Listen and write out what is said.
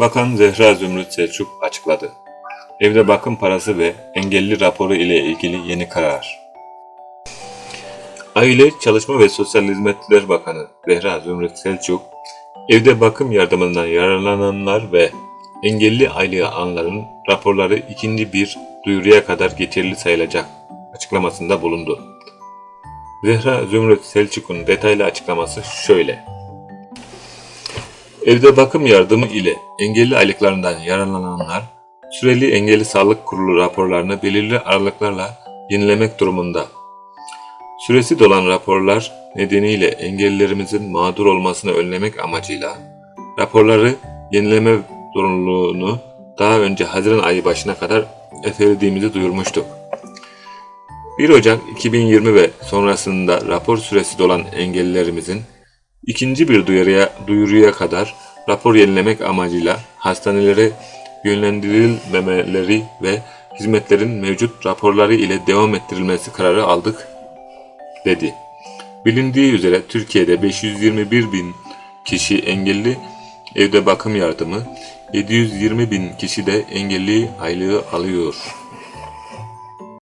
Bakan Zehra Zümrüt Selçuk açıkladı. Evde bakım parası ve engelli raporu ile ilgili yeni karar. Aile, Çalışma ve Sosyal Hizmetler Bakanı Zehra Zümrüt Selçuk, evde bakım yardımından yararlananlar ve engelli aylığı alanların raporları ikinci bir duyuruya kadar geçerli sayılacak açıklamasında bulundu. Zehra Zümrüt Selçuk'un detaylı açıklaması şöyle. Evde bakım yardımı ile engelli aylıklarından yararlananlar, süreli engelli sağlık kurulu raporlarını belirli aralıklarla yenilemek durumunda. Süresi dolan raporlar nedeniyle engellilerimizin mağdur olmasını önlemek amacıyla raporları yenileme zorunluluğunu daha önce Haziran ayı başına kadar ertelediğimizi duyurmuştuk. 1 Ocak 2020 ve sonrasında rapor süresi dolan engellilerimizin ikinci bir duyuruya, duyuruya kadar rapor yenilemek amacıyla hastanelere yönlendirilmemeleri ve hizmetlerin mevcut raporları ile devam ettirilmesi kararı aldık dedi. Bilindiği üzere Türkiye'de 521 bin kişi engelli evde bakım yardımı, 720 bin kişi de engelli aylığı alıyor.